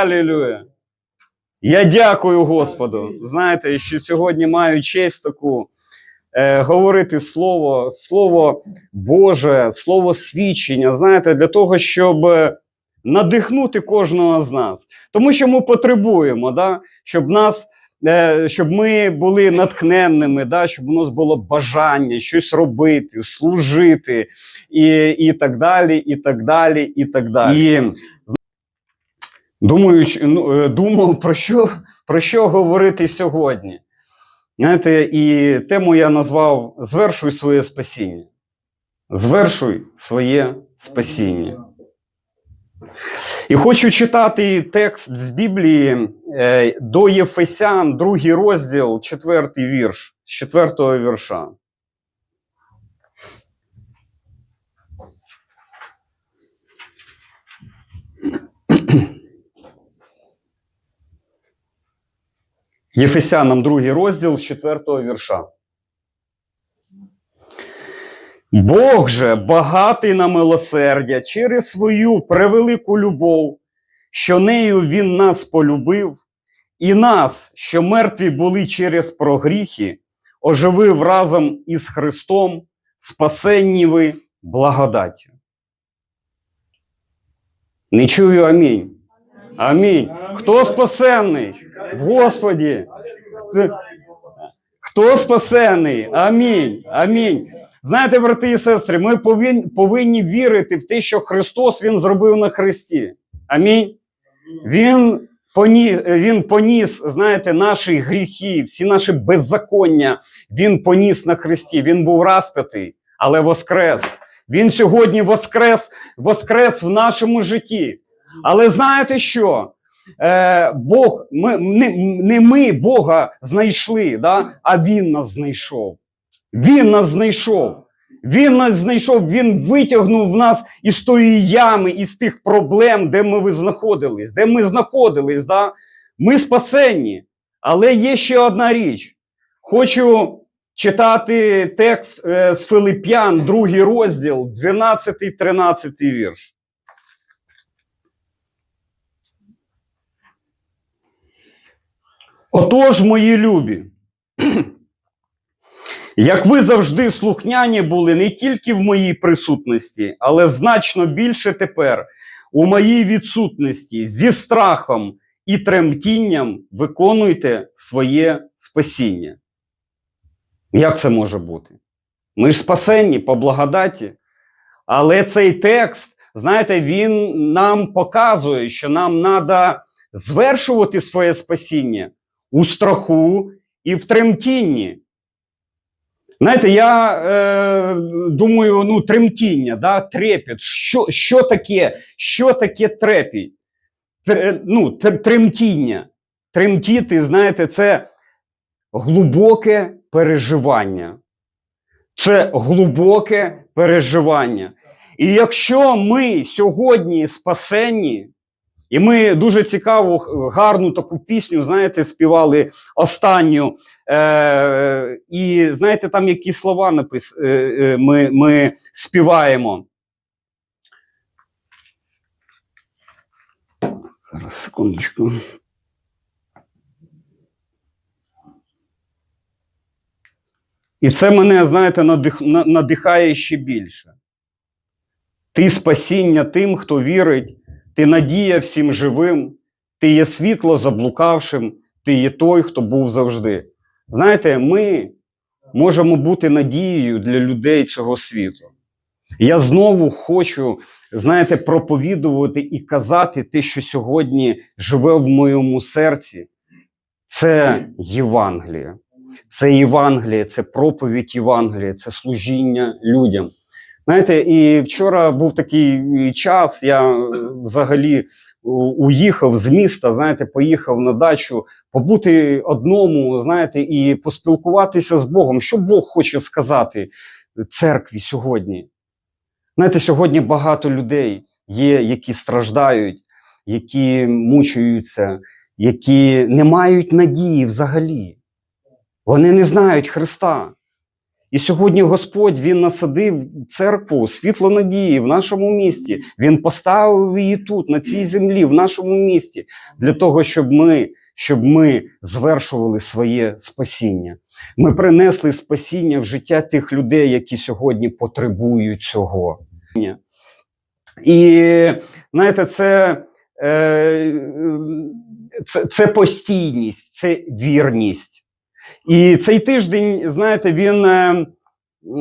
Алілюя. Я дякую Господу. Знаєте, що сьогодні маю честь таку е, говорити слово, слово Боже, слово свідчення, знаєте, для того, щоб е, надихнути кожного з нас. Тому що ми потребуємо, да? щоб нас. е, Щоб ми були натхненними, да, щоб у нас було бажання щось робити, служити, і, і так далі, і так далі, і так далі. І думаю, ч- ну, е, думав, про що, про що говорити сьогодні. Знаєте, і тему я назвав Звершуй своє спасіння. Звершуй своє спасіння. І хочу читати текст з Біблії е, до Єфесян, другий розділ, четвертий вірш, з четвертого вірша. Єфесянам другий розділ з четвертого вірша. Бог же багатий на милосердя через свою превелику любов, що нею Він нас полюбив, і нас, що мертві були через прогріхи, оживив разом із Христом, спасенні ви благодаттю. Не чую амінь. Амінь. Хто спасенний? В Господі. Хто спасений? Амінь. Амінь. Знаєте, брати і сестри, ми повинні вірити в те, що Христос Він зробив на Христі. Амінь. Він поніс, він поніс, знаєте, наші гріхи, всі наші беззаконня. Він поніс на Христі. Він був розп'ятий, але воскрес. Він сьогодні воскрес, воскрес в нашому житті. Але знаєте що? Е, Бог, ми, не, не ми Бога знайшли, да? а Він нас знайшов. Він нас знайшов. Він нас знайшов, він витягнув нас із тої ями, із тих проблем, де ми знаходились, де ми знаходились. Да? Ми спасенні. Але є ще одна річ. Хочу читати текст е, з Филип'ян, другий розділ, 12-13 вірш. Отож, мої любі, як ви завжди слухняні були не тільки в моїй присутності, але значно більше тепер у моїй відсутності зі страхом і тремтінням виконуйте своє спасіння. Як це може бути? Ми ж спасенні по благодаті. Але цей текст, знаєте, він нам показує, що нам треба звершувати своє спасіння у страху і в тремтінні. Знаєте, я е, думаю, ну, тремтіння, да, трепет. Що, що таке що таке трепіт? Тр, ну, тр- тремтіння. Тремтіти, знаєте, це глибоке переживання. Це глибоке переживання. І якщо ми сьогодні спасенні, і ми дуже цікаву, гарну таку пісню, знаєте, співали останню. Е, і знаєте, там які слова напис, е, е, ми, ми співаємо. Зараз, секундочку. І це мене, знаєте, надих, надихає ще більше. Ти спасіння тим, хто вірить, ти надія всім живим, ти є світло заблукавшим, ти є той, хто був завжди. Знаєте, ми можемо бути надією для людей цього світу. Я знову хочу, знаєте, проповідувати і казати те, що сьогодні живе в моєму серці. Це Євангеліє. Це Євангеліє, це проповідь Євангелія, це служіння людям. Знаєте, і вчора був такий час, я е, взагалі уїхав з міста, знаєте, поїхав на дачу, побути одному, знаєте, і поспілкуватися з Богом. Що Бог хоче сказати церкві сьогодні? Знаєте, сьогодні багато людей є, які страждають, які мучаються, які не мають надії взагалі. Вони не знають Христа. І сьогодні Господь Він насадив церкву світло надії в нашому місті. Він поставив її тут, на цій землі, в нашому місті, для того, щоб ми, щоб ми звершували своє спасіння. Ми принесли спасіння в життя тих людей, які сьогодні потребують цього. І знаєте, це, е, це, це постійність, це вірність. І цей тиждень, знаєте, він е,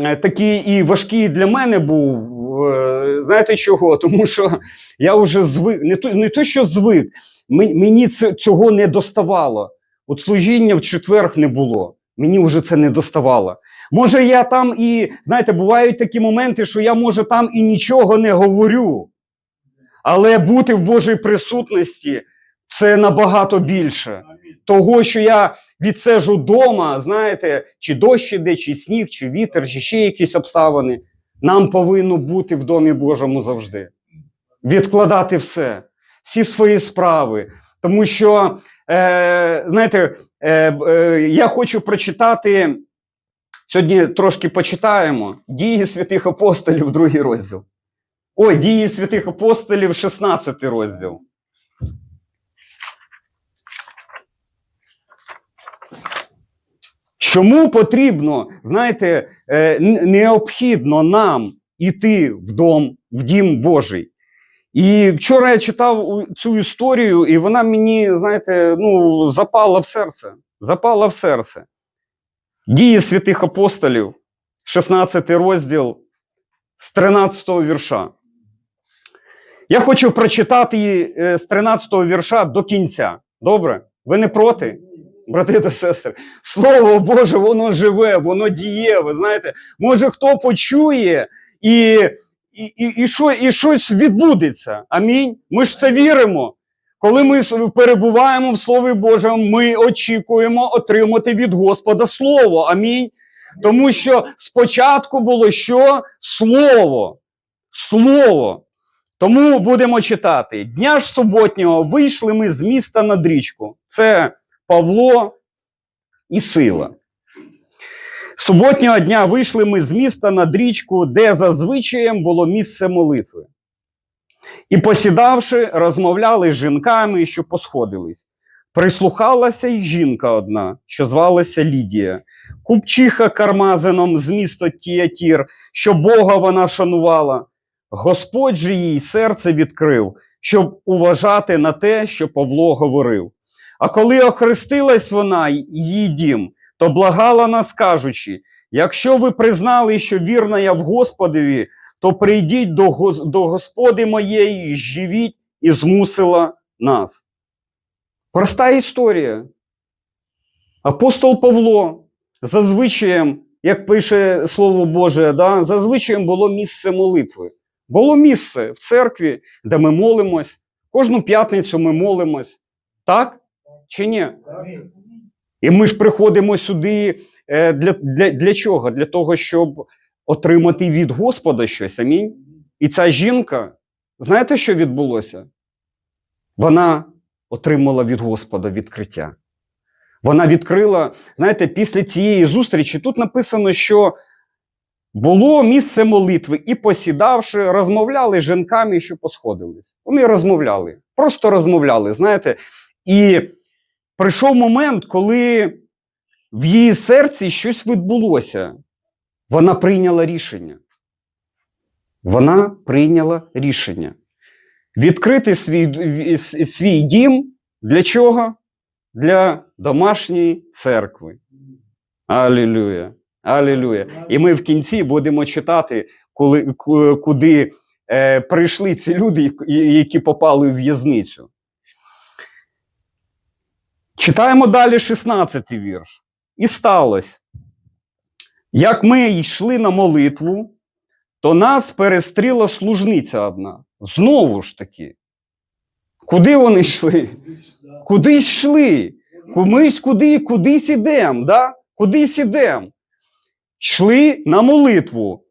е, такий і важкий для мене був. Е, знаєте чого? Тому що я вже звик, не то, не то що звик, мені цього не доставало. От служіння в четверг не було. Мені вже це не доставало. Може, я там і, знаєте, бувають такі моменти, що я, може, там і нічого не говорю. Але бути в Божій присутності це набагато більше. Того, що я відсежу вдома, знаєте, чи дощ іде, чи сніг, чи вітер, чи ще якісь обставини. Нам повинно бути в домі Божому завжди. Відкладати все, всі свої справи. Тому що, е, знаєте, е, е, я хочу прочитати. Сьогодні трошки почитаємо дії святих апостолів, другий розділ. Ой, дії святих апостолів, 16 розділ. Чому потрібно, знаєте, е, необхідно нам іти в дом, в дім Божий? І вчора я читав цю історію, і вона мені, знаєте, ну, запала в серце. Запала в серце. Дії святих апостолів, 16 розділ з 13 вірша. Я хочу прочитати е, з 13 вірша до кінця. Добре? Ви не проти? Брати та сестри, Слово Боже, воно живе, воно дієве. Знаєте, може хто почує і, і, і, і, що, і щось відбудеться. Амінь. Ми ж це віримо. Коли ми перебуваємо в Слові Божому, ми очікуємо отримати від Господа Слово. Амінь. Тому що спочатку було що? Слово. Слово. Тому будемо читати. Дня ж суботнього вийшли ми з міста над річку. Це Павло і Сила. Суботнього дня вийшли ми з міста над річку, де за звичаєм було місце молитви. І, посідавши, розмовляли з жінками, що посходились. Прислухалася й жінка одна, що звалася Лідія, купчиха кармазином з міста Тіатір, що Бога вона шанувала. Господь же їй серце відкрив, щоб уважати на те, що Павло говорив. А коли охрестилась вона її дім, то благала нас, кажучи: якщо ви признали, що вірна я в Господові, то прийдіть до, до Господи моєї, живіть і змусила нас. Проста історія. Апостол Павло, за як пише Слово Боже, да, за було місце молитви. Було місце в церкві, де ми молимось. Кожну п'ятницю ми молимось. Так чи ні? І ми ж приходимо сюди е, для, для, для чого? Для того, щоб отримати від Господа щось. Амінь. І ця жінка, знаєте, що відбулося? Вона отримала від Господа відкриття. Вона відкрила, знаєте, після цієї зустрічі тут написано, що було місце молитви, і посідавши, розмовляли з жінками, що посходились. Вони розмовляли, просто розмовляли, знаєте. І прийшов момент, коли в її серці щось відбулося. Вона прийняла рішення. Вона прийняла рішення. Відкрити свій, свій дім для чого? Для домашньої церкви. Алілюя. Алілюя. І ми в кінці будемо читати, коли, куди е, прийшли ці люди, які попали в в'язницю. Читаємо далі 16 вірш. І сталося. Як ми йшли на молитву, то нас перестріла служниця одна. Знову ж таки. Куди вони йшли? Кудись йшли. Кумись куди, кудись ідем, да? кудись ідем. Йшли на молитву.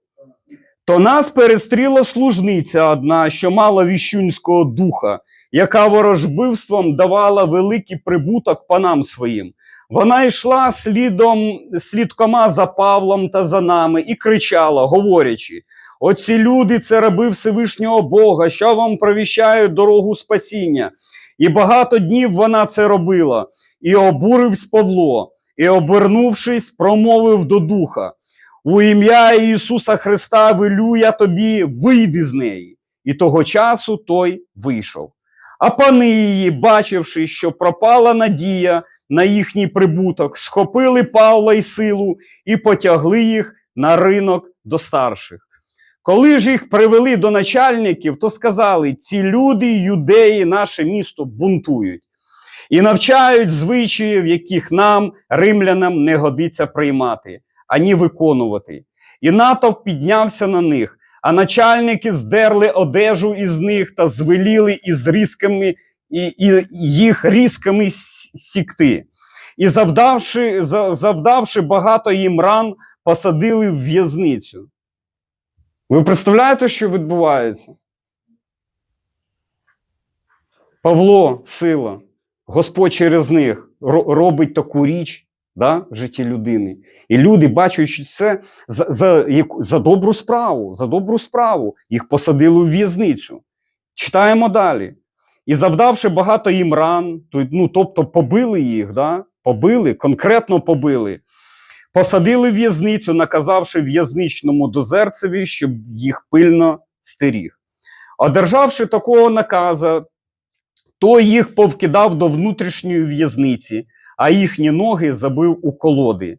То нас перестріла служниця одна, що мала віщунського духа, яка ворожбивством давала великий прибуток панам своїм. Вона йшла слідом, слідкома за Павлом та за нами і кричала, говорячи: Оці люди це раби Всевишнього Бога, що вам провіщають дорогу спасіння. І багато днів вона це робила, і обуривсь Павло, і, обернувшись, промовив до духа: У ім'я Ісуса Христа велю я тобі, вийди з неї. І того часу той вийшов. А пани її, бачивши, що пропала надія на їхній прибуток, схопили Павла й силу і потягли їх на ринок до старших. Коли ж їх привели до начальників, то сказали: ці люди, юдеї, наше місто бунтують і навчають звичаїв, яких нам, римлянам, не годиться приймати, ані виконувати. І натовп піднявся на них, а начальники здерли одежу із них та звеліли із різками, і, і їх різками сікти. І завдавши, завдавши багато їм ран, посадили в в'язницю. Ви представляєте, що відбувається? Павло, сила, Господь через них робить таку річ да, в житті людини. І люди, бачачи це за, за, за добру справу, за добру справу, їх посадили в в'язницю. Читаємо далі. І завдавши багато їм ран, ну, тобто побили їх, да? побили, конкретно побили. Посадили в'язницю, наказавши в'язничному дозерцеві, щоб їх пильно стеріг. Одержавши такого наказа, то їх повкидав до внутрішньої в'язниці, а їхні ноги забив у колоди.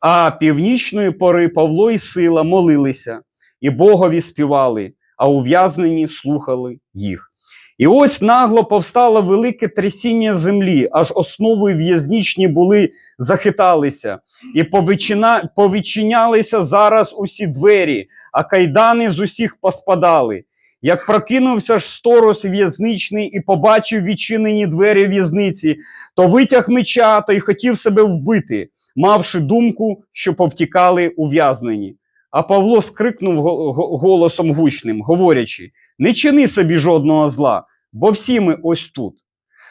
А північної пори Павло і сила молилися, і Богові співали, а ув'язнені слухали їх. І ось нагло повстало велике трясіння землі, аж основи в'язничні були захиталися, і повичинялися зараз усі двері, а кайдани з усіх поспадали. Як прокинувся ж сторож в'язничний і побачив відчинені двері в'язниці, то витяг меча та й хотів себе вбити, мавши думку, що повтікали ув'язнені. А Павло скрикнув го- го- голосом гучним, говорячи: Не чини собі жодного зла, бо всі ми ось тут.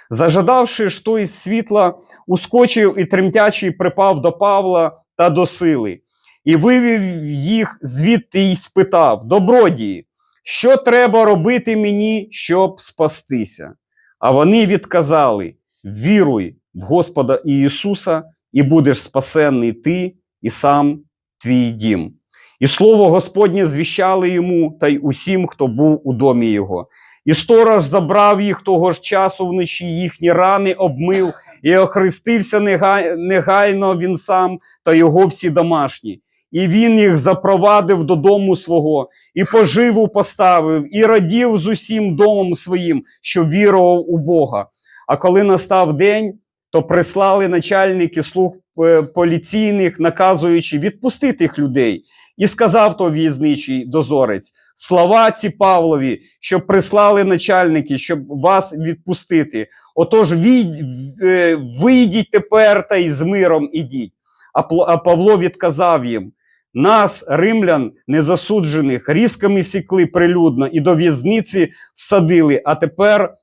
Зажадавши ж той світла, ускочив і тремтячий припав до Павла та до сили, і вивів їх звідти й спитав: Добродії, що треба робити мені, щоб спастися? А вони відказали: Віруй в Господа Ісуса, і будеш спасенний ти і сам твій дім. І слово Господнє звіщали йому та й усім, хто був у домі його. І сторож забрав їх того ж часу вночі, їхні рани обмив, і охрестився негайно він сам та його всі домашні. І він їх запровадив додому свого, і поживу поставив, і радів з усім домом своїм, що вірував у Бога. А коли настав день, то прислали начальники слуг е, поліційних, наказуючи відпустити тих людей. І сказав то в'язничий дозорець: Слава ці Павлові, що прислали начальники, щоб вас відпустити. Отож, е, вийдіть тепер та й з миром ідіть. А Павло відказав їм: нас, римлян, незасуджених, різками сікли прилюдно і до в'язниці всадили, а тепер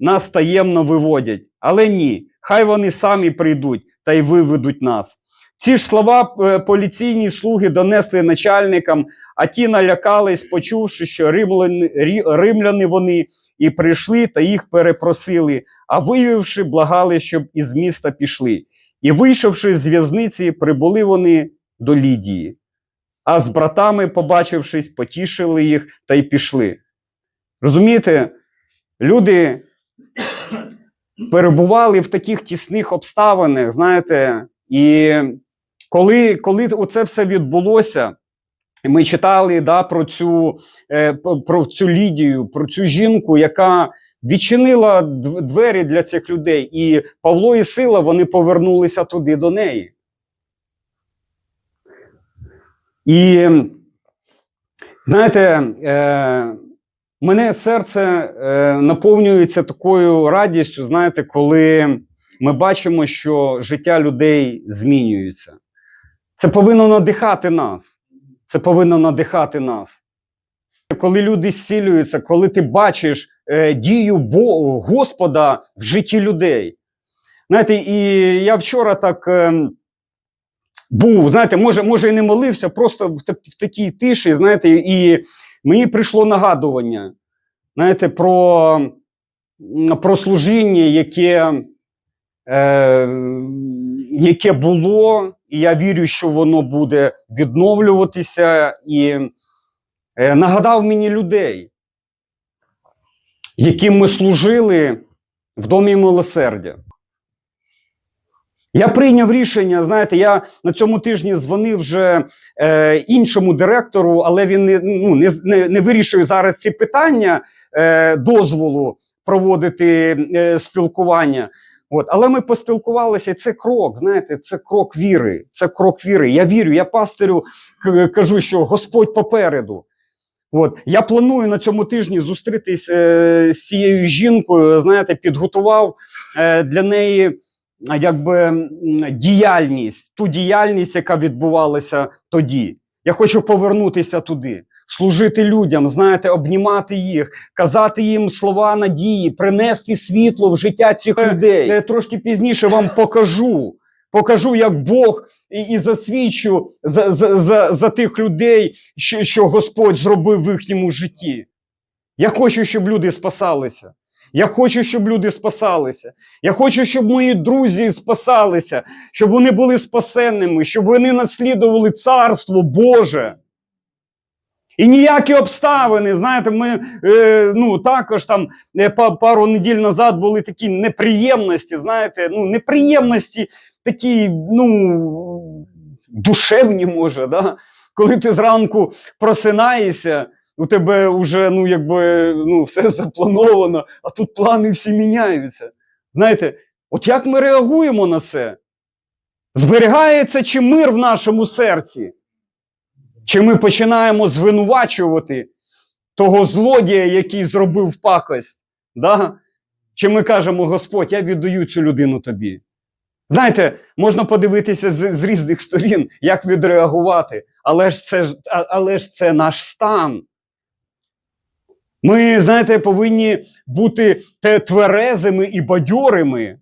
нас таємно виводять. Але ні, хай вони самі прийдуть та й виведуть нас. Ці ж слова е, поліційні слуги донесли начальникам, а ті налякались, почувши, що римляни, римляни вони і прийшли та їх перепросили, а виявивши, благали, щоб із міста пішли. І вийшовши з в'язниці, прибули вони до Лідії. А з братами, побачившись, потішили їх та й пішли. Розумієте, люди перебували в таких тісних обставинах, знаєте, і коли, коли оце все відбулося, ми читали да, про, цю, е, про цю Лідію, про цю жінку, яка відчинила двері для цих людей, і Павло і Сила вони повернулися туди до неї. І знаєте, е, мене серце е, наповнюється такою радістю, знаєте, коли ми бачимо, що життя людей змінюється. Це повинно надихати нас. Це повинно надихати нас. Коли люди зцілюються, коли ти бачиш е, дію Бо- Господа в житті людей. Знаєте, і я вчора так е, був, знаєте, може, може і не молився, просто в, так, в такій тиші, знаєте, і мені прийшло нагадування, знаєте, про, про служіння, яке, е, яке було, і я вірю, що воно буде відновлюватися, і е, нагадав мені людей, яким ми служили в домі милосердя. Я прийняв рішення, знаєте, я на цьому тижні дзвонив вже е, іншому директору, але він не, ну, не, не, не вирішує зараз ці питання е, дозволу проводити е, спілкування. От, але ми поспілкувалися, і це крок, знаєте, це крок віри. Це крок віри. Я вірю, я пастирю кажу, що Господь попереду. От я планую на цьому тижні зустрітись е, з цією жінкою. Знаєте, підготував е, для неї якби діяльність, ту діяльність, яка відбувалася тоді. Я хочу повернутися туди, служити людям, знаєте, обнімати їх, казати їм слова надії, принести світло в життя цих людей. Я трошки пізніше вам покажу. Покажу, як Бог і, і засвідчу за, за, за, за тих людей, що, що Господь зробив в їхньому житті. Я хочу, щоб люди спасалися. Я хочу, щоб люди спасалися. Я хочу, щоб мої друзі спасалися, щоб вони були спасенними, щоб вони наслідували Царство Боже. І ніякі обставини, знаєте, ми е, ну, також там е, пару неділь назад були такі неприємності, знаєте, ну, неприємності такі, ну, душевні, може, да? коли ти зранку просинаєшся, у тебе вже ну, якби, ну, все заплановано, а тут плани всі міняються. Знаєте, от як ми реагуємо на це? Зберігається чи мир в нашому серці? Чи ми починаємо звинувачувати того злодія, який зробив пакость? Да? Чи ми кажемо, Господь, я віддаю цю людину тобі? Знаєте, можна подивитися з, з різних сторін, як відреагувати, але ж, це, але ж це наш стан. Ми, знаєте, повинні бути тверезими і бадьорими.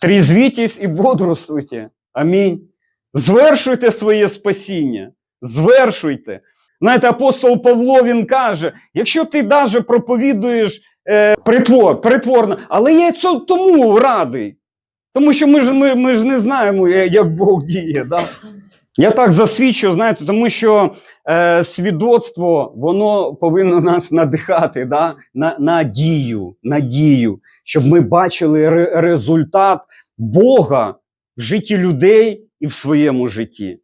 Трізвітесь і бодрствуйте. Амінь. Звершуйте своє спасіння. Звершуйте. Знаєте, апостол Павло він каже: якщо ти даже проповідуєш е, притвор, притворно, але я цьому тому радий. Тому що ми ж, ми, ми ж не знаємо, е, як Бог діє. Да? Я так засвідчу, знаєте, тому що е, свідоцтво воно повинно нас надихати да? на, на дію, на дію, щоб ми бачили ре- результат Бога в житті людей і в своєму житті.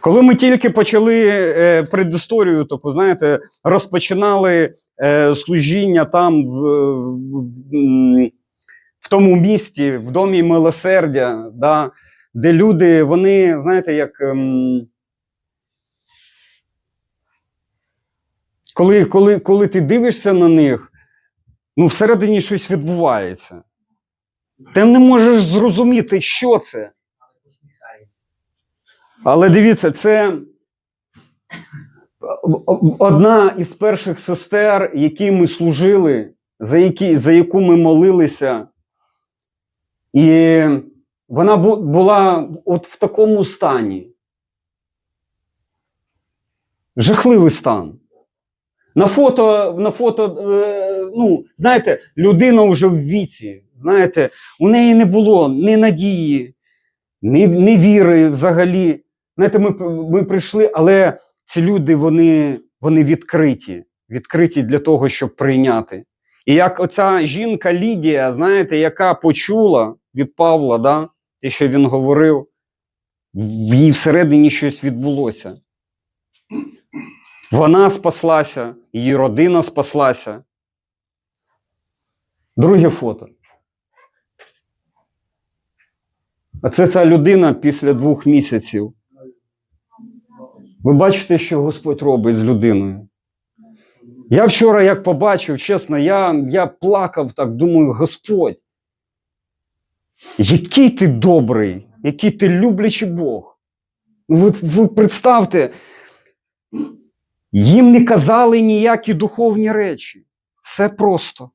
Коли ми тільки почали е, предісторію, тобто, знаєте, розпочинали е, служіння там в, в, в тому місті, в домі милосердя, да, де люди, вони, знаєте, як. ем, коли, коли, коли ти дивишся на них, ну, всередині щось відбувається. Ти не можеш зрозуміти, що це. Але дивіться, це одна із перших сестер, які ми служили, за, які, за яку ми молилися. І вона бу- була от в такому стані. Жахливий стан. На фото, на фото е, ну, знаєте, людина вже в віці. Знаєте, у неї не було ні надії, ні, ні віри взагалі. Знаєте, ми, ми прийшли, але ці люди вони, вони відкриті, відкриті для того, щоб прийняти. І як оця жінка Лідія, знаєте, яка почула від Павла, да, те, що він говорив, в її всередині щось відбулося. Вона спаслася, її родина спаслася. Друге фото. А це ця людина після двох місяців. Ви бачите, що Господь робить з людиною. Я вчора, як побачив, чесно, я, я плакав так, думаю, Господь, який ти добрий, який ти люблячий Бог. Ви, ви представте, їм не казали ніякі духовні речі. Все просто.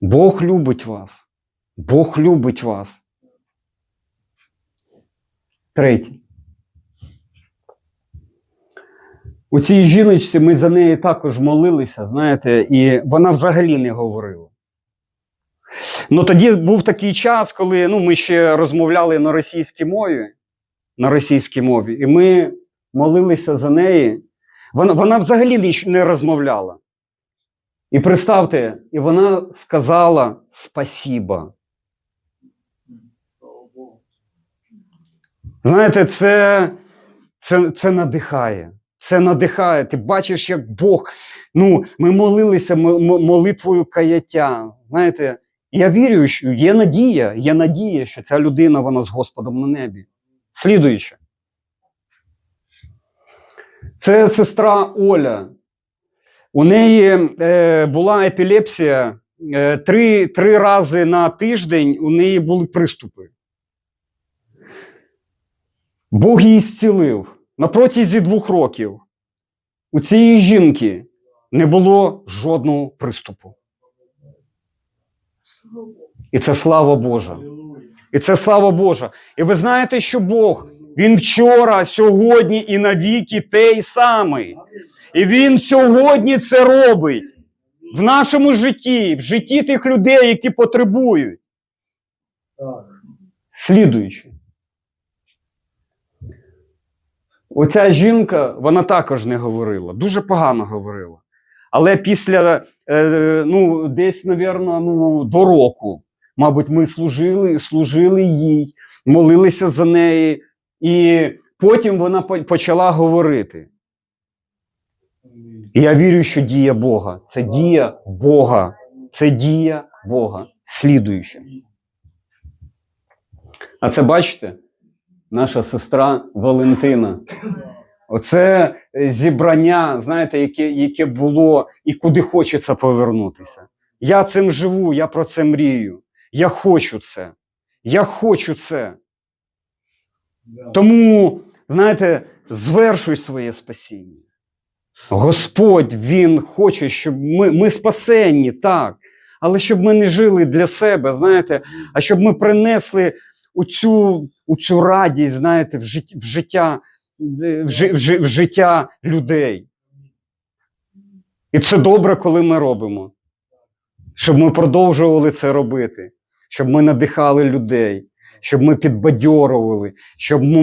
Бог любить вас. Бог любить вас. Третє. У цій жіночці ми за неї також молилися, знаєте, і вона взагалі не говорила. Ну тоді був такий час, коли ну, ми ще розмовляли на російській мові, на російській мові, і ми молилися за неї. Вона, вона взагалі не розмовляла. І представте, і вона сказала спасіба. Знаєте, це, це, це надихає. Це надихає. Ти бачиш, як Бог. Ну, ми молилися молитвою каяття. Знаєте, я вірю, що є надія, є надія, що ця людина вона з Господом на небі. Слідуюче. Це сестра Оля. У неї е, була епілепсія. Е, три, три рази на тиждень у неї були приступи. Бог її зцілив на протязі двох років. У цієї жінки не було жодного приступу. І це слава Божа. І це слава Божа. І ви знаєте, що Бог, Він вчора, сьогодні і навіки той самий. І Він сьогодні це робить в нашому житті, в житті тих людей, які потребують. Слідуючи. Оця жінка, вона також не говорила, дуже погано говорила. Але після, е, ну, десь, напевно, ну, до року, мабуть, ми служили, служили їй, молилися за неї, і потім вона почала говорити. І я вірю, що дія Бога. Це дія Бога. Це дія Бога. Слідуюче. А це бачите, наша сестра Валентина. Оце е, зібрання, знаєте, яке, яке було і куди хочеться повернутися. Я цим живу, я про це мрію. Я хочу це. Я хочу це. Тому, знаєте, звершуй своє спасіння. Господь, Він хоче, щоб ми, ми спасенні, так. Але щоб ми не жили для себе, знаєте, а щоб ми принесли у цю, радість, знаєте, в життя, в життя, в, в, в життя людей. І це добре, коли ми робимо. Щоб ми продовжували це робити, щоб ми надихали людей, щоб ми підбадьорували, щоб ми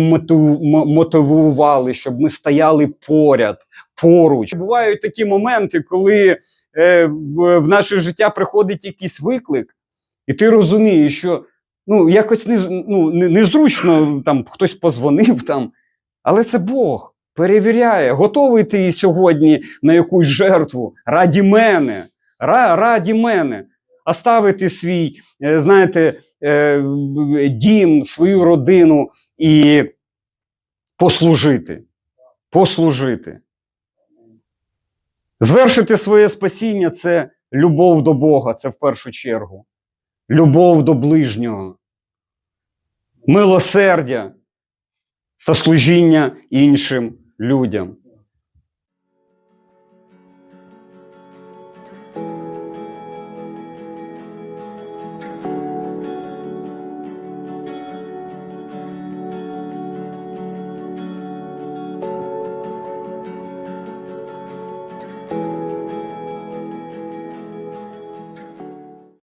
мотивували, щоб ми стояли поряд, поруч. Бувають такі моменти, коли е, в наше життя приходить якийсь виклик, і ти розумієш, що ну, якось не, ну, не, незручно там хтось позвонив там, але це Бог перевіряє, готовий ти сьогодні на якусь жертву раді мене, ра, раді мене. Оставити свій, е, знаєте, е, дім, свою родину і послужити. Послужити. Звершити своє спасіння це любов до Бога, це в першу чергу. Любов до ближнього, милосердя та служіння іншим людям.